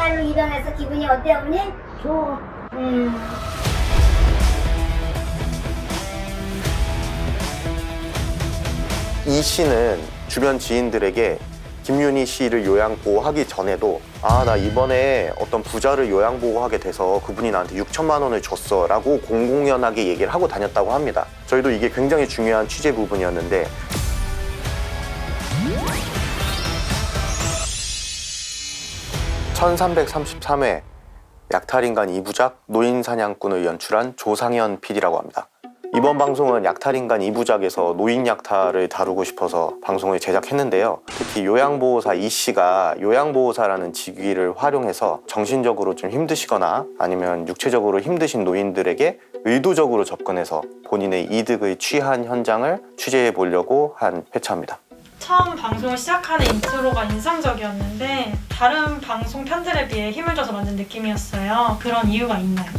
약탈로 입양해서 기분이 어때 어머니? 좋아. 음. 이 씨는 주변 지인들에게 김윤희 씨를 요양보호하기 전에도 아 나 이번에 어떤 부자를 요양보호하게 돼서 그분이 나한테 6천만 원을 줬어 라고 공공연하게 얘기를 하고 다녔다고 합니다 저희도 이게 굉장히 중요한 취재 부분이었는데 (1333회) 약탈인간 이부작 노인사냥꾼을 연출한 조상현 PD라고 합니다 이번 방송은 약탈인간 이부작에서 노인 약탈을 다루고 싶어서 방송을 제작했는데요. 특히 요양보호사 이 씨가 요양보호사라는 직위를 활용해서 정신적으로 좀 힘드시거나 아니면 육체적으로 힘드신 노인들에게 의도적으로 접근해서 본인의 이득을 취한 현장을 취재해 보려고 한 회차입니다. 처음 방송을 시작하는 인트로가 인상적이었는데 다른 방송 편들에 비해 힘을 줘서 만든 느낌이었어요. 그런 이유가 있나요?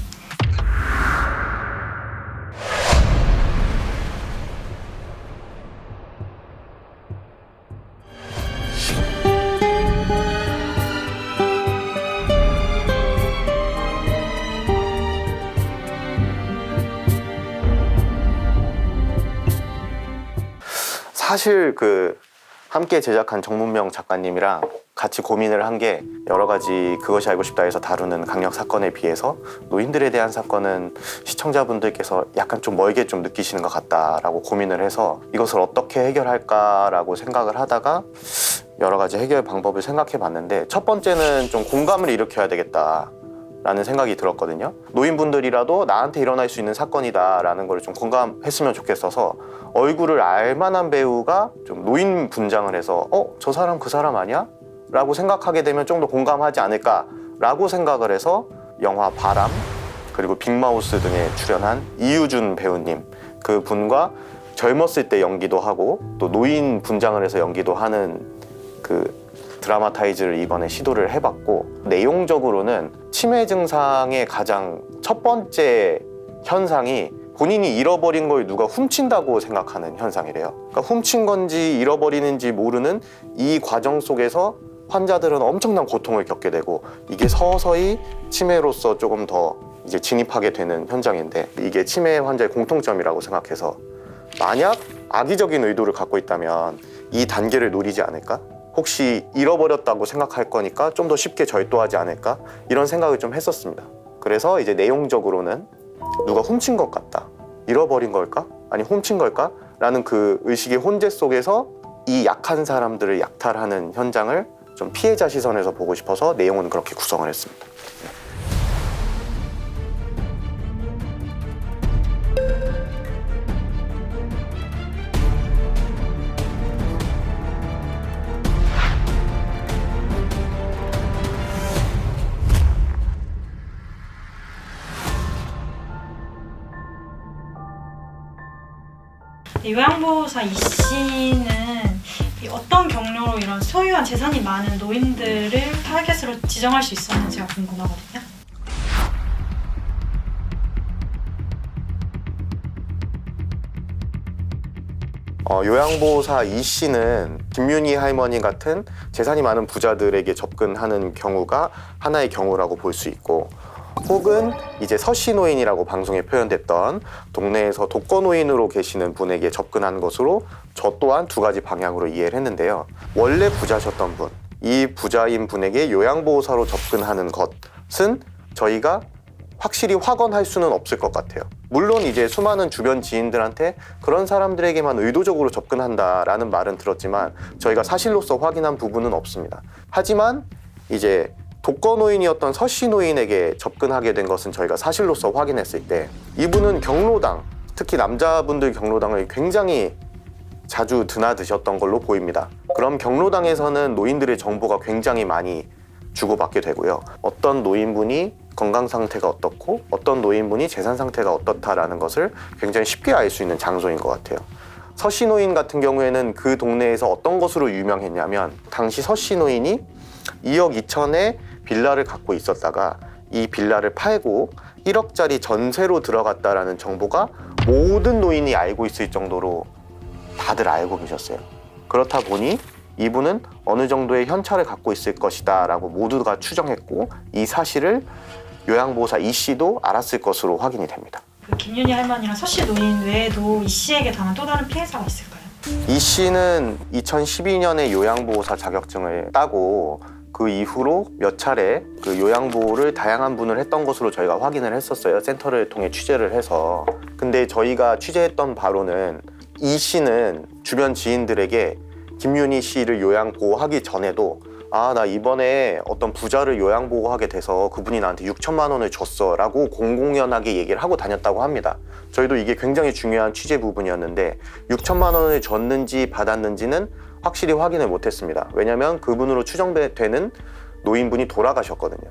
사실 그 함께 제작한 정문명 작가님이랑 같이 고민을 한 게 여러 가지 그것이 알고 싶다에서 다루는 강력 사건에 비해서 노인들에 대한 사건은 시청자분들께서 약간 좀 멀게 좀 느끼시는 것 같다라고 고민을 해서 이것을 어떻게 해결할까라고 생각을 하다가 여러 가지 해결 방법을 생각해 봤는데 첫 번째는 좀 공감을 일으켜야 되겠다. 라는 생각이 들었거든요. 노인분들이라도 나한테 일어날 수 있는 사건이다라는 걸 좀 공감했으면 좋겠어서 얼굴을 알만한 배우가 좀 노인 분장을 해서 어? 저 사람 그 사람 아니야? 라고 생각하게 되면 좀 더 공감하지 않을까라고 생각을 해서 영화 바람 그리고 빅마우스 등에 출연한 이유준 배우님 그 분과 젊었을 때 연기도 하고 또 노인 분장을 해서 연기도 하는 그 드라마타이즈를 이번에 시도를 해봤고 내용적으로는 치매 증상의 가장 첫 번째 현상이 본인이 잃어버린 걸 누가 훔친다고 생각하는 현상이래요. 그러니까 훔친 건지 잃어버리는지 모르는 이 과정 속에서 환자들은 엄청난 고통을 겪게 되고 이게 서서히 치매로서 조금 더 이제 진입하게 되는 현장인데 이게 치매 환자의 공통점이라고 생각해서 만약 악의적인 의도를 갖고 있다면 이 단계를 노리지 않을까? 혹시 잃어버렸다고 생각할 거니까 좀 더 쉽게 절도하지 않을까? 이런 생각을 좀 했었습니다. 그래서 이제 내용적으로는 누가 훔친 것 같다. 잃어버린 걸까? 아니 훔친 걸까? 라는 그 의식의 혼재 속에서 이 약한 사람들을 약탈하는 현장을 좀 피해자 시선에서 보고 싶어서 내용은 그렇게 구성을 했습니다. 요양보호사 이 씨는 이 어떤 경로로 이런 소유한 재산이 많은 노인들을 타겟으로 지정할 수 있었는지가 궁금하거든요. 어, 요양보호사 이 씨는 김윤희 할머니 같은 재산이 많은 부자들에게 접근하는 경우가 하나의 경우라고 볼 수 있고 혹은 이제 서시노인이라고 방송에 표현됐던 동네에서 독거 노인으로 계시는 분에게 접근한 것으로 저 또한 두 가지 방향으로 이해를 했는데요. 원래 부자셨던 분, 이 부자인 분에게 요양보호사로 접근하는 것은 저희가 확실히 확언할 수는 없을 것 같아요. 물론 이제 수많은 주변 지인들한테 그런 사람들에게만 의도적으로 접근한다라는 말은 들었지만 저희가 사실로서 확인한 부분은 없습니다. 하지만 이제 독거노인이었던 서씨 노인에게 접근하게 된 것은 저희가 사실로서 확인했을 때 이분은 경로당, 특히 남자분들 경로당을 굉장히 자주 드나드셨던 걸로 보입니다. 그럼 경로당에서는 노인들의 정보가 굉장히 많이 주고받게 되고요. 어떤 노인분이 건강 상태가 어떻고 어떤 노인분이 재산 상태가 어떻다라는 것을 굉장히 쉽게 알 수 있는 장소인 것 같아요. 서씨 노인 같은 경우에는 그 동네에서 어떤 것으로 유명했냐면 당시 서씨 노인이 2억 2천에 빌라를 갖고 있었다가 이 빌라를 팔고 1억짜리 전세로 들어갔다라는 정보가 모든 노인이 알고 있을 정도로 다들 알고 계셨어요. 그렇다 보니 이분은 어느 정도의 현찰을 갖고 있을 것이다라고 모두가 추정했고 이 사실을 요양보호사 이 씨도 알았을 것으로 확인이 됩니다. 그 김윤희 할머니랑 서 씨 노인 외에도 이 씨에게 당한 또 다른 피해자가 있을까요? 이 씨는 2012년에 요양보호사 자격증을 따고 그 이후로 몇 차례 그 요양보호를 다양한 분을 했던 것으로 저희가 확인을 했었어요. 센터를 통해 취재를 해서. 근데 저희가 취재했던 바로는 이 씨는 주변 지인들에게 김윤희 씨를 요양보호하기 전에도 아, 나 이번에 어떤 부자를 요양보호하게 돼서 그분이 나한테 6천만 원을 줬어 라고 공공연하게 얘기를 하고 다녔다고 합니다. 저희도 이게 굉장히 중요한 취재 부분이었는데 6천만 원을 줬는지 받았는지는 확실히 확인을 못했습니다. 왜냐하면 그분으로 추정되는 노인분이 돌아가셨거든요.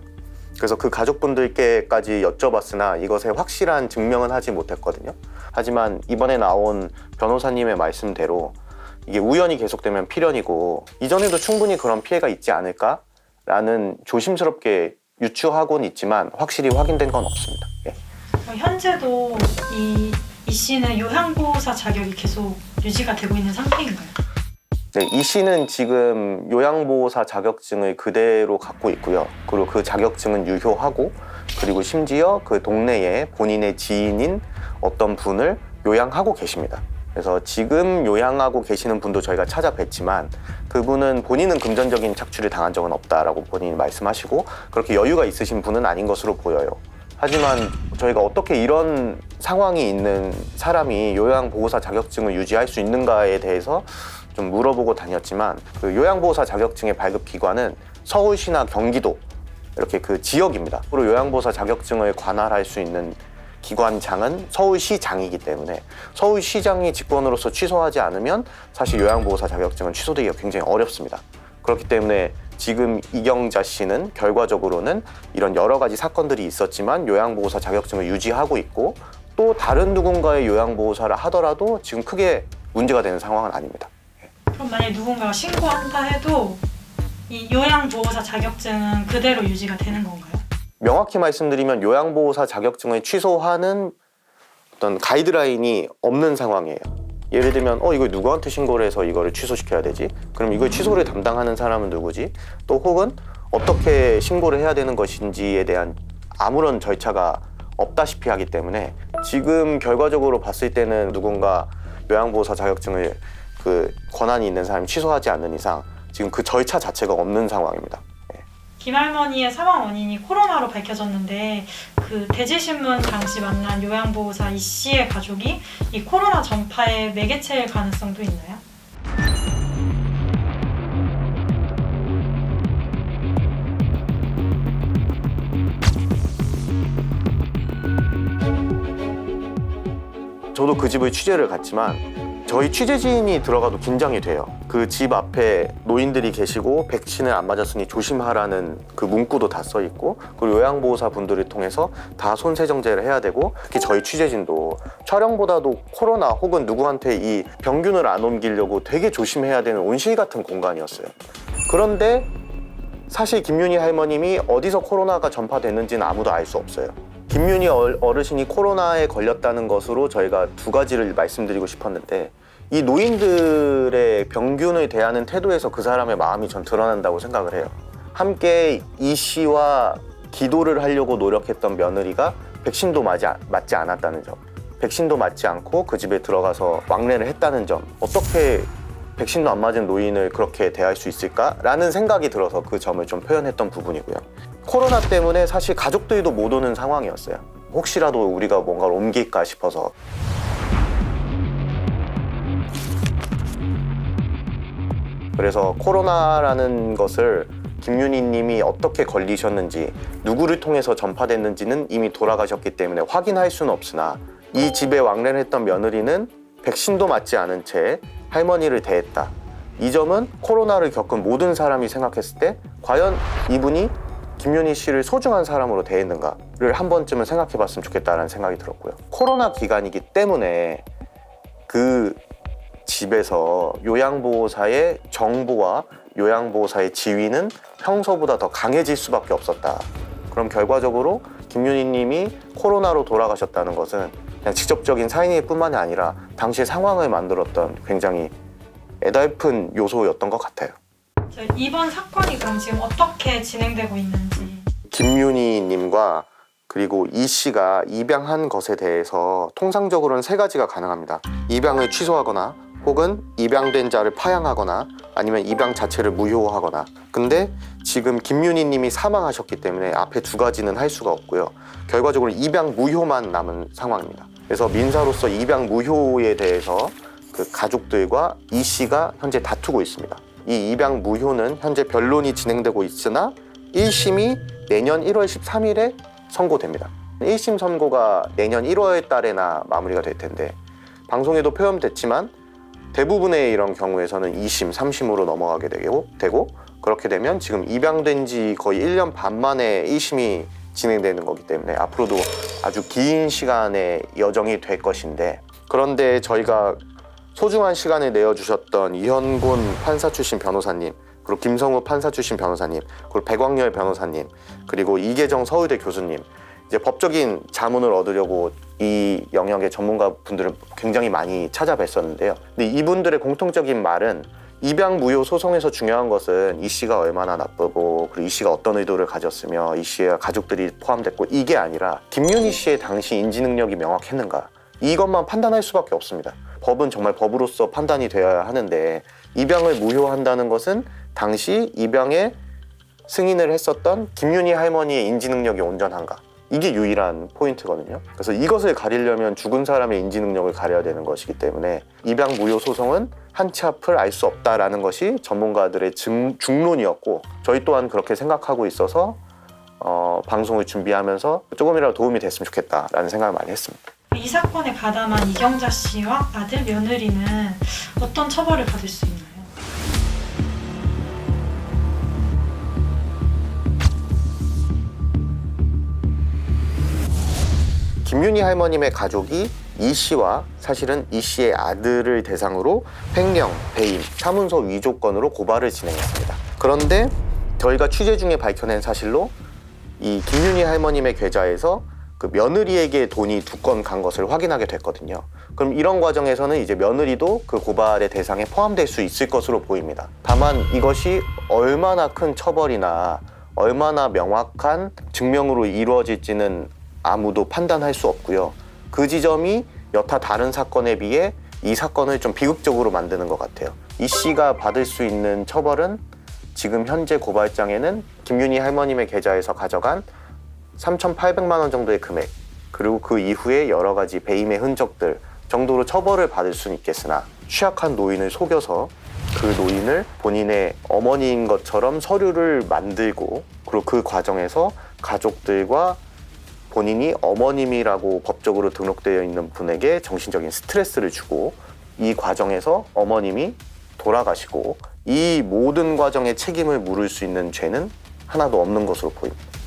그래서 그 가족분들께까지 여쭤봤으나 이것에 확실한 증명은 하지 못했거든요. 하지만 이번에 나온 변호사님의 말씀대로 이게 우연히 계속되면 필연이고 이전에도 충분히 그런 피해가 있지 않을까라는 조심스럽게 유추하고는 있지만 확실히 확인된 건 없습니다. 예. 현재도 이, 이 씨는 요양보호사 자격이 계속 유지가 되고 있는 상태인가요? 네, 이 씨는 지금 요양보호사 자격증을 그대로 갖고 있고요. 그리고 그 자격증은 유효하고 그리고 심지어 그 동네에 본인의 지인인 어떤 분을 요양하고 계십니다. 그래서 지금 요양하고 계시는 분도 저희가 찾아뵀지만 그분은 본인은 금전적인 착취를 당한 적은 없다라고 본인이 말씀하시고 그렇게 여유가 있으신 분은 아닌 것으로 보여요. 하지만 저희가 어떻게 이런 상황이 있는 사람이 요양보호사 자격증을 유지할 수 있는가에 대해서 좀 물어보고 다녔지만 그 요양보호사 자격증의 발급 기관은 서울시나 경기도 이렇게 그 지역입니다. 그리고 요양보호사 자격증을 관할할 수 있는 기관장은 서울시장이기 때문에 서울시장이 직권으로서 취소하지 않으면 사실 요양보호사 자격증은 취소되기가 굉장히 어렵습니다. 그렇기 때문에 지금 이경자 씨는 결과적으로는 이런 여러 가지 사건들이 있었지만 요양보호사 자격증을 유지하고 있고 또 다른 누군가의 요양보호사를 하더라도 지금 크게 문제가 되는 상황은 아닙니다. 그럼 만약에 누군가가 신고한다 해도 이 요양보호사 자격증은 그대로 유지가 되는 건가요? 명확히 말씀드리면 요양보호사 자격증을 취소하는 어떤 가이드라인이 없는 상황이에요. 예를 들면 어 이거 누구한테 신고를 해서 이거를 취소시켜야 되지? 그럼 이걸 취소를 담당하는 사람은 누구지? 또 혹은 어떻게 신고를 해야 되는 것인지에 대한 아무런 절차가 없다시피 하기 때문에 지금 결과적으로 봤을 때는 누군가 요양보호사 자격증을 그 권한이 있는 사람이 취소하지 않는 이상 지금 그 절차 자체가 없는 상황입니다. 김할머니의 사망 원인이 코로나로 밝혀졌는데 그 대지신문 당시 만난 요양보호사 이 씨의 가족이 이 코로나 전파의 매개체일 가능성도 있나요? 저도 그 집을 취재를 갔지만 저희 취재진이 들어가도 긴장이 돼요. 그 집 앞에 노인들이 계시고 백신을 안 맞았으니 조심하라는 그 문구도 다 써 있고 그리고 요양보호사 분들을 통해서 다 손세정제를 해야 되고 특히 저희 취재진도 촬영보다도 코로나 혹은 누구한테 이 병균을 안 옮기려고 되게 조심해야 되는 온실 같은 공간이었어요. 그런데 사실 김윤희 할머님이 어디서 코로나가 전파됐는지는 아무도 알 수 없어요. 김윤희 어- 어르신이 코로나에 걸렸다는 것으로 저희가 두 가지를 말씀드리고 싶었는데 이 노인들의 병균을 대하는 태도에서 그 사람의 마음이 전 드러난다고 생각을 해요. 함께 이 씨와 기도를 하려고 노력했던 며느리가 백신도 맞지, 않- 맞지 않았다는 점, 백신도 맞지 않고 그 집에 들어가서 왕래를 했다는 점, 어떻게 백신도 안 맞은 노인을 그렇게 대할 수 있을까라는 생각이 들어서 그 점을 좀 표현했던 부분이고요. 코로나 때문에 사실 가족들도 못 오는 상황이었어요. 혹시라도 우리가 뭔가를 옮길까 싶어서. 그래서 코로나라는 것을 김윤희 님이 어떻게 걸리셨는지 누구를 통해서 전파됐는지는 이미 돌아가셨기 때문에 확인할 수는 없으나 이 집에 왕래를 했던 며느리는 백신도 맞지 않은 채 할머니를 대했다. 이 점은 코로나를 겪은 모든 사람이 생각했을 때 과연 이분이 김윤희 씨를 소중한 사람으로 대했는가를 한 번쯤은 생각해 봤으면 좋겠다는 생각이 들었고요. 코로나 기간이기 때문에 그 집에서 요양보호사의 정보와 요양보호사의 지위는 평소보다 더 강해질 수밖에 없었다. 그럼 결과적으로 김윤희 님이 코로나로 돌아가셨다는 것은 그냥 직접적인 사인일 뿐만이 아니라 당시의 상황을 만들었던 굉장히 애달픈 요소였던 것 같아요. 저 이번 사건이 그럼 지금 어떻게 진행되고 있는지 김윤희님과 그리고 이 씨가 입양한 것에 대해서 통상적으로는 세 가지가 가능합니다. 입양을 취소하거나 혹은 입양된 자를 파양하거나 아니면 입양 자체를 무효하거나. 근데 지금 김윤희 님이 사망하셨기 때문에 앞에 두 가지는 할 수가 없고요. 결과적으로 입양 무효만 남은 상황입니다. 그래서 민사로서 입양 무효에 대해서 그 가족들과 이 씨가 현재 다투고 있습니다. 이 입양 무효는 현재 변론이 진행되고 있으나 1심이 내년 1월 13일에 선고됩니다. 1심 선고가 내년 1월 달에나 마무리가 될 텐데 방송에도 표현됐지만 대부분의 이런 경우에서는 2심, 3심으로 넘어가게 되고, 되고 그렇게 되면 지금 입양된 지 거의 1년 반 만에 1심이 진행되는 거기 때문에 앞으로도 아주 긴 시간의 여정이 될 것인데 그런데 저희가 소중한 시간을 내어주셨던 이현곤 판사 출신 변호사님 그리고 김성우 판사 출신 변호사님 그리고 백광열 변호사님 그리고 이계정 서울대 교수님 이제 법적인 자문을 얻으려고 이 영역의 전문가 분들을 굉장히 많이 찾아뵀었는데요. 근데 이분들의 공통적인 말은 입양 무효 소송에서 중요한 것은 이 씨가 얼마나 나쁘고 그리고 이 씨가 어떤 의도를 가졌으며 이 씨의 가족들이 포함됐고 이게 아니라 김윤희 씨의 당시 인지 능력이 명확했는가 이것만 판단할 수밖에 없습니다. 법은 정말 법으로서 판단이 되어야 하는데 입양을 무효한다는 것은 당시 입양에 승인을 했었던 김윤희 할머니의 인지 능력이 온전한가 이게 유일한 포인트거든요. 그래서 이것을 가리려면 죽은 사람의 인지 능력을 가려야 되는 것이기 때문에 입양 무효 소송은 한 치 앞을 알 수 없다라는 것이 전문가들의 증, 중론이었고 저희 또한 그렇게 생각하고 있어서 어, 방송을 준비하면서 조금이라도 도움이 됐으면 좋겠다라는 생각을 많이 했습니다. 이 사건에 가담한 이경자 씨와 아들 며느리는 어떤 처벌을 받을 수 있나요? 김윤희 할머님의 가족이 이 씨와 사실은 이 씨의 아들을 대상으로 횡령, 배임, 사문서 위조 건으로 고발을 진행했습니다. 그런데 저희가 취재 중에 밝혀낸 사실로 이 김윤희 할머님의 계좌에서 그 며느리에게 돈이 두 건 간 것을 확인하게 됐거든요. 그럼 이런 과정에서는 이제 며느리도 그 고발의 대상에 포함될 수 있을 것으로 보입니다. 다만 이것이 얼마나 큰 처벌이나 얼마나 명확한 증명으로 이루어질지는 아무도 판단할 수 없고요. 그 지점이 여타 다른 사건에 비해 이 사건을 좀 비극적으로 만드는 것 같아요. 이 씨가 받을 수 있는 처벌은 지금 현재 고발장에는 김윤희 할머님의 계좌에서 가져간 3,800만 원 정도의 금액 그리고 그 이후에 여러 가지 배임의 흔적들 정도로 처벌을 받을 수는 있겠으나 취약한 노인을 속여서 그 노인을 본인의 어머니인 것처럼 서류를 만들고 그리고 그 과정에서 가족들과 본인이 어머님이라고 법적으로 등록되어 있는 분에게 정신적인 스트레스를 주고 이 과정에서 어머님이 돌아가시고 이 모든 과정에 책임을 물을 수 있는 죄는 하나도 없는 것으로 보입니다.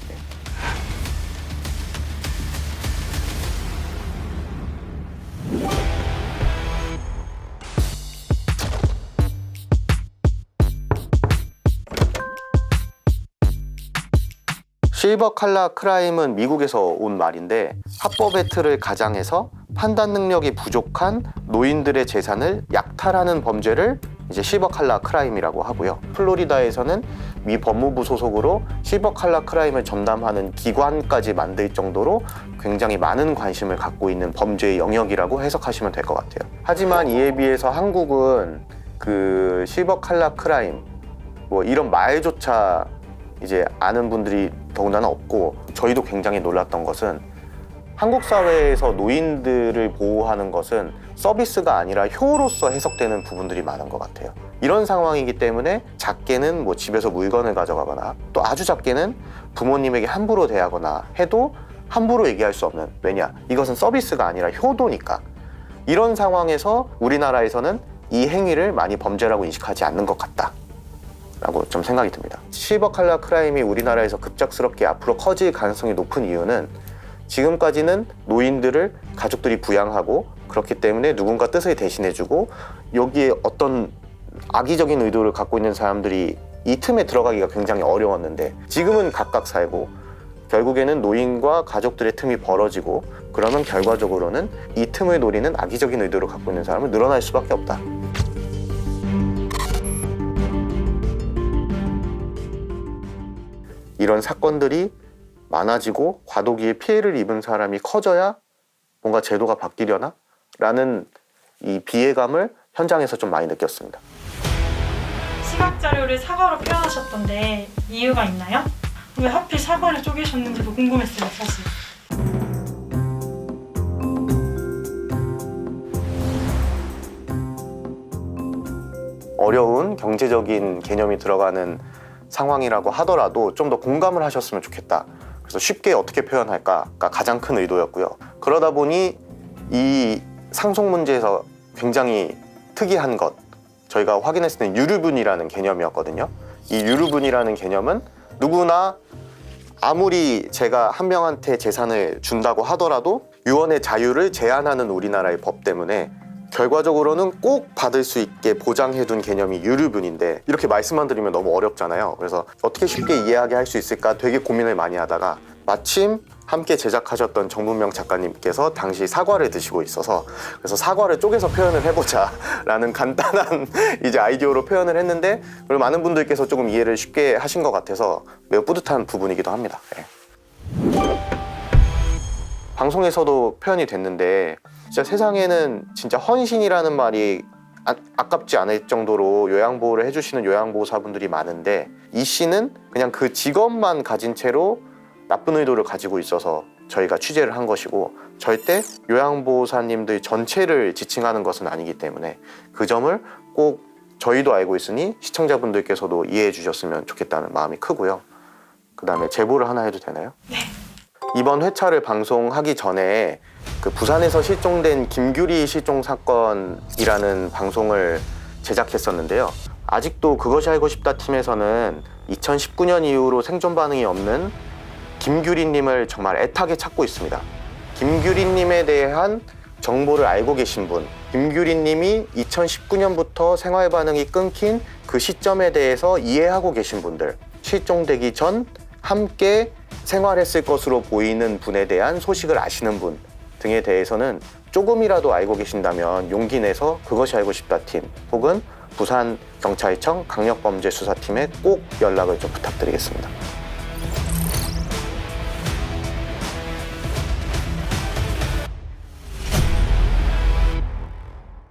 실버 칼라 크라임은 미국에서 온 말인데 합법의 틀을 가장해서 판단 능력이 부족한 노인들의 재산을 약탈하는 범죄를 이제 실버 칼라 크라임이라고 하고요. 플로리다에서는 미 법무부 소속으로 실버 칼라 크라임을 전담하는 기관까지 만들 정도로 굉장히 많은 관심을 갖고 있는 범죄의 영역이라고 해석하시면 될 것 같아요. 하지만 이에 비해서 한국은 그 실버 칼라 크라임 뭐 이런 말조차 이제 아는 분들이 더군다나 없고 저희도 굉장히 놀랐던 것은 한국 사회에서 노인들을 보호하는 것은 서비스가 아니라 효로서 해석되는 부분들이 많은 것 같아요. 이런 상황이기 때문에 작게는 뭐 집에서 물건을 가져가거나 또 아주 작게는 부모님에게 함부로 대하거나 해도 함부로 얘기할 수 없는 왜냐 이것은 서비스가 아니라 효도니까 이런 상황에서 우리나라에서는 이 행위를 많이 범죄라고 인식하지 않는 것 같다. 라고 좀 생각이 듭니다. 실버 칼라 크라임이 우리나라에서 급작스럽게 앞으로 커질 가능성이 높은 이유는 지금까지는 노인들을 가족들이 부양하고 그렇기 때문에 누군가 뜻을 대신해주고 여기에 어떤 악의적인 의도를 갖고 있는 사람들이 이 틈에 들어가기가 굉장히 어려웠는데 지금은 각각 살고 결국에는 노인과 가족들의 틈이 벌어지고 그러면 결과적으로는 이 틈을 노리는 악의적인 의도를 갖고 있는 사람은 늘어날 수밖에 없다. 이런 사건들이 많아지고 과도기에 피해를 입은 사람이 커져야 뭔가 제도가 바뀌려나? 라는 이 비애감을 현장에서 좀 많이 느꼈습니다. 시각 자료를 사과로 표현하셨던데 이유가 있나요? 왜 하필 사과를 쪼개셨는지도 궁금했어요, 사실. 어려운 경제적인 개념이 들어가는 상황이라고 하더라도 좀 더 공감을 하셨으면 좋겠다. 그래서 쉽게 어떻게 표현할까가 가장 큰 의도였고요. 그러다 보니 이 상속 문제에서 굉장히 특이한 것 저희가 확인했을 때는 유류분이라는 개념이었거든요. 이 유류분이라는 개념은 누구나 아무리 제가 한 명한테 재산을 준다고 하더라도 유언의 자유를 제한하는 우리나라의 법 때문에 결과적으로는 꼭 받을 수 있게 보장해둔 개념이 유류분인데 이렇게 말씀만 드리면 너무 어렵잖아요. 그래서 어떻게 쉽게 이해하게 할 수 있을까 되게 고민을 많이 하다가 마침 함께 제작하셨던 정문명 작가님께서 당시 사과를 드시고 있어서 그래서 사과를 쪼개서 표현을 해보자 라는 간단한 이제 아이디어로 표현을 했는데 그리고 많은 분들께서 조금 이해를 쉽게 하신 것 같아서 매우 뿌듯한 부분이기도 합니다. 예. 방송에서도 표현이 됐는데 진짜 세상에는 진짜 헌신이라는 말이 아, 아깝지 않을 정도로 요양보호를 해주시는 요양보호사분들이 많은데 이 씨는 그냥 그 직업만 가진 채로 나쁜 의도를 가지고 있어서 저희가 취재를 한 것이고 절대 요양보호사님들 전체를 지칭하는 것은 아니기 때문에 그 점을 꼭 저희도 알고 있으니 시청자분들께서도 이해해 주셨으면 좋겠다는 마음이 크고요. 그 다음에 제보를 하나 해도 되나요? 이번 회차를 방송하기 전에 그 부산에서 실종된 김규리 실종 사건이라는 방송을 제작했었는데요. 아직도 그것이 알고 싶다 팀에서는 2019년 이후로 생존 반응이 없는 김규리님을 정말 애타게 찾고 있습니다. 김규리님에 대한 정보를 알고 계신 분, 김규리님이 2019년부터 생활 반응이 끊긴 그 시점에 대해서 이해하고 계신 분들, 실종되기 전 함께 생활했을 것으로 보이는 분에 대한 소식을 아시는 분 등에 대해서는 조금이라도 알고 계신다면 용기 내서 그것이 알고 싶다 팀 혹은 부산 경찰청 강력범죄수사팀에 꼭 연락을 좀 부탁드리겠습니다.